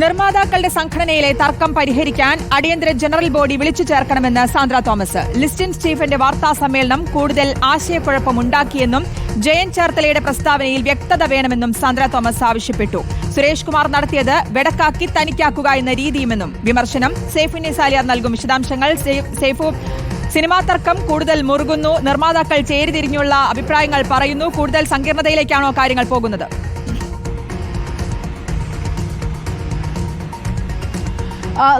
നിർമ്മാതാക്കളുടെ സംഘടനയിലെ തർക്കം പരിഹരിക്കാൻ അടിയന്തര ജനറൽ ബോഡി വിളിച്ചു ചേർക്കണമെന്ന് സാന്ദ്ര തോമസ്. ലിസ്റ്റിൻ സ്റ്റീഫന്റെ വാർത്താ സമ്മേളനം കൂടുതൽ ആശയക്കുഴപ്പമുണ്ടാക്കിയെന്നും ജയൻ ചേർത്തലയുടെ പ്രസ്താവനയിൽ വ്യക്തത വേണമെന്നും സാന്ദ്ര തോമസ് ആവശ്യപ്പെട്ടു. സുരേഷ് കുമാർ നടത്തിയത് വെടക്കാക്കി തനിക്കാക്കുക എന്ന രീതിയുമെന്നും വിമർശനം. സേഫു നിസാലിയാർ നൽകും വിശദാംശങ്ങൾ. സേഫു സിനിമാ തർക്കം കൂടുതൽ മുറുകുന്നു. നിർമ്മാതാക്കൾ ചേരിതിരിഞ്ഞുള്ള അഭിപ്രായങ്ങൾ പറയുന്നു. കൂടുതൽ സങ്കീർണതയിലേക്കാണോ കാര്യങ്ങൾ പോകുന്നത്?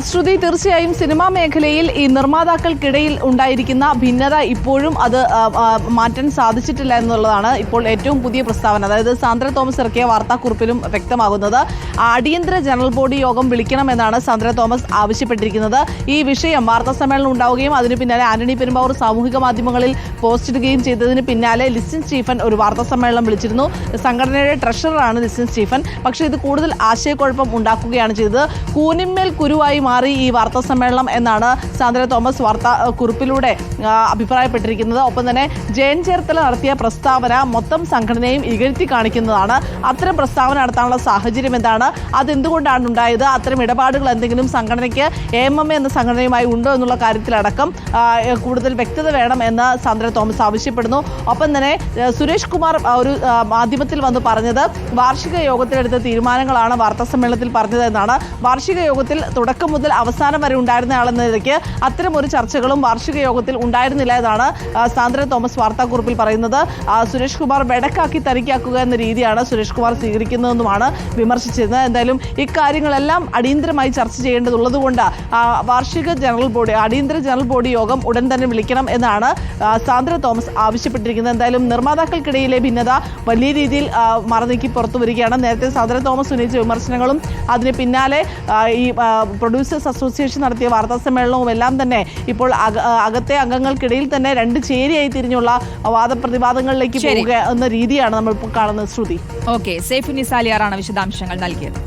ശ്രുതി തീർച്ചയായും സിനിമാ മേഖലയിൽ ഈ നിർമ്മാതാക്കൾക്കിടയിൽ ഉണ്ടായിരിക്കുന്ന ഭിന്നത ഇപ്പോഴും അത് മാറ്റാൻ സാധിച്ചിട്ടില്ല എന്നുള്ളതാണ് ഇപ്പോൾ ഏറ്റവും പുതിയ പ്രസ്താവന. അതായത് സാന്ദ്ര തോമസ് ഇറക്കിയ വാർത്താക്കുറിപ്പിലും വ്യക്തമാകുന്നത്. അടിയന്തര ജനറൽ ബോഡി യോഗം വിളിക്കണമെന്നാണ് സാന്ദ്ര തോമസ് ആവശ്യപ്പെട്ടിരിക്കുന്നത്. ഈ വിഷയം വാർത്താ സമ്മേളനം ഉണ്ടാവുകയും അതിന് പിന്നാലെ ആന്റണി പെരുമ്പാവൂർ സാമൂഹിക മാധ്യമങ്ങളിൽ പോസ്റ്റ് ഇടുകയും ചെയ്തതിന് പിന്നാലെ ലിസ്റ്റിൻ സ്റ്റീഫൻ ഒരു വാർത്താ സമ്മേളനം വിളിച്ചിരുന്നു. സംഘടനയുടെ ട്രഷററാണ് ലിസ്റ്റിൻ സ്റ്റീഫൻ. പക്ഷേ ഇത് കൂടുതൽ ആശയക്കുഴപ്പം ഉണ്ടാക്കുകയാണ് ചെയ്തത്. കൂനിന്മേൽ കുരുവായി മാറി ഈ വാർത്താ സമ്മേളനം എന്നാണ് സാന്ദ്ര തോമസ് വാർത്താ കുറിപ്പിലൂടെ അഭിപ്രായപ്പെട്ടിരിക്കുന്നത്. ഒപ്പം തന്നെ ജയൻ ചേർത്തല നടത്തിയ പ്രസ്താവന മൊത്തം സംഘടനയും ഇകഴ്ത്തി കാണിക്കുന്നതാണ്. അത്തരം പ്രസ്താവന നടത്താനുള്ള സാഹചര്യം എന്താണ്? അതെന്തുകൊണ്ടാണ് ഉണ്ടായത്? അത്തരം ഇടപാടുകൾ എന്തെങ്കിലും സംഘടനയ്ക്ക് എ എം എ എന്ന സംഘടനയുമായി ഉണ്ടോ എന്നുള്ള കാര്യത്തിലടക്കം കൂടുതൽ വ്യക്തത വേണം എന്ന് സാന്ദ്ര തോമസ് ആവശ്യപ്പെടുന്നു. ഒപ്പം തന്നെ സുരേഷ് കുമാർ ഒരു മാധ്യമത്തിൽ വന്ന് പറഞ്ഞത് വാർഷിക യോഗത്തിലെടുത്ത തീരുമാനങ്ങളാണ് വാർത്താ സമ്മേളനത്തിൽ പറഞ്ഞത് എന്നാണ് വാർഷിക യോഗത്തിൽ തുടക്കം മുതൽ അവസാനം വരെ ഉണ്ടായിരുന്ന ആളെന്ന നിലയ്ക്ക് അത്തരം ഒരു ചർച്ചകളും വാർഷിക യോഗത്തിൽ ഉണ്ടായിരുന്നില്ല എന്നാണ് സാന്ദ്ര തോമസ് വാർത്താക്കുറിപ്പിൽ പറയുന്നത്. സുരേഷ് കുമാർ വെടക്കാക്കി തനിക്കാക്കുക എന്ന രീതിയാണ് സുരേഷ് കുമാർ സ്വീകരിക്കുന്നതെന്നുമാണ് വിമർശിച്ചിരുന്നത്. എന്തായാലും ഇക്കാര്യങ്ങളെല്ലാം അടിയന്തരമായി ചർച്ച ചെയ്യേണ്ടതുള്ളതുകൊണ്ട് വാർഷിക ജനറൽ ബോഡി അടിയന്തര ജനറൽ ബോഡി യോഗം ഉടൻ തന്നെ വിളിക്കണം എന്നാണ് സാന്ദ്ര തോമസ് ആവശ്യപ്പെട്ടിരിക്കുന്നത്. എന്തായാലും നിർമ്മാതാക്കൾക്കിടയിലെ ഭിന്നത വലിയ രീതിയിൽ മറനീക്കി പുറത്തു വരികയാണ്. നേരത്തെ സാന്ദ്ര തോമസ് ഉന്നയിച്ച വിമർശനങ്ങളും അതിന് പിന്നാലെ ഈ പ്രൊഡ്യൂസേഴ്സ് അസോസിയേഷൻ നടത്തിയ വാർത്താ സമ്മേളനവും എല്ലാം തന്നെ ഇപ്പോൾ അകത്തെ അംഗങ്ങൾക്കിടയിൽ തന്നെ രണ്ട് ചേരിയായി തിരിഞ്ഞുള്ള വാദപ്രതിവാദങ്ങളിലേക്ക്. പോവുക എന്ന രീതിയാണ് നമ്മൾ കാണുന്നത്. ശ്രുതി. ഓക്കെ സേഫ് നിസാലിയാറാണ് വിശദാംശങ്ങൾ നൽകിയത്.